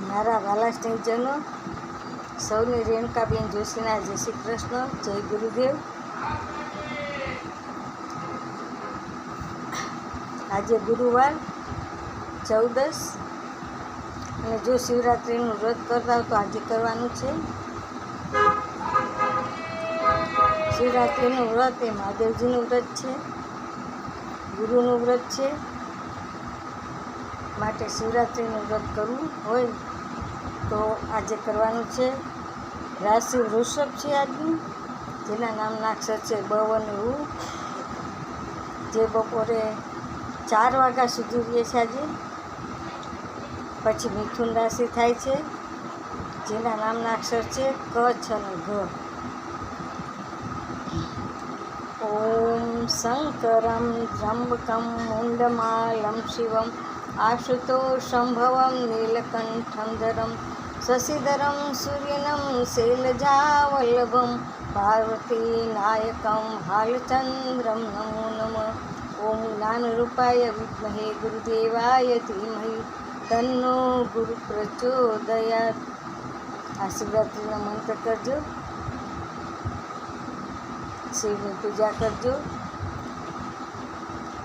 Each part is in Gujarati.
મારા વાલા સ્નેહીજનો, સૌને રેણકાબેન જોશીના જય શ્રી કૃષ્ણ, જય ગુરુદેવ. આજે ગુરુવાર ચૌદસ અને જો શિવરાત્રિનું વ્રત કરતા હોય તો આજે કરવાનું છે. શિવરાત્રિનું વ્રત એ મહાદેવજીનું વ્રત છે, ગુરુનું વ્રત છે. માટે શિવરાત્રિનું વ્રત કરવું હોય તો આજે કરવાનું છે. રાશિ વૃષભ છે આજની. જેના નામના અક્ષર છે બ અને ઉ. જે બપોરે ચાર વાગ્યા સુધી રહે છે આજે. પછી મિથુન રાશિ થાય છે. જેના નામના અક્ષર છે કચ્છ અને ઘ. ઓમ શંકરમ જંબકમ મુંડમાલમ શિવમ. નીલકંઠમ ધરમ શશિધરમ સૂર્યનમ શૈલજાવલ્લભમ પાર્વતી નાયકમ હાલચંદ્રમ નમો નમઃ ઓમ જ્ઞાનરૂપાય વિદ્મહે ગુરુદેવાય ધીમહિ તન્નો ગુરુ પ્રચોદયાત આ શિવરાત્રિનો મંત્ર કરજો શિવની પૂજા કરજો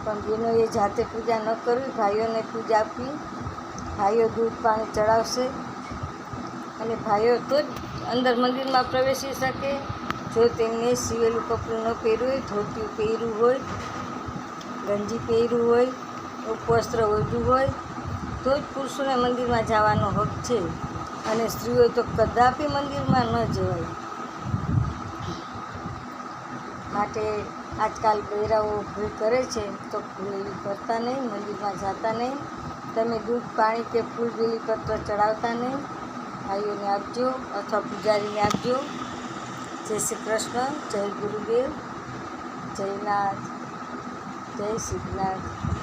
પણ બહેનોએ જાતે પૂજા ન કરવી ભાઈઓને પૂજા આપવી ભાઈઓ દૂધ પાણી ચડાવશે અને ભાઈઓ તો જ અંદર મંદિરમાં પ્રવેશી શકે. જો તેમને સિવેલું કપડું ન પહેર્યું હોય ધોતિયું પહેર્યું હોય, ગંજી પહેર્યું હોય, ઉપવસ્ત્ર ઓઢ્યું હોય, તો જ પુરુષોને મંદિરમાં જવાનો હક છે. અને સ્ત્રીઓ તો કદાપી મંદિરમાં ન જવાય. માટે આજકાલ બૈરાઓ ભૂલ કરે છે, તો ભૂલ કરતા નહીં, મંદિરમાં જતા નહીં. તમે દૂધ, પાણી કે ફૂલ બીલીપત્ર ચડાવતા નહીં. ભાઈઓને આપજો અથવા પૂજારીને આપજો. જય શ્રી કૃષ્ણ, જય ગુરુદેવ, જયનાથ, જય સિદ્ધનાથ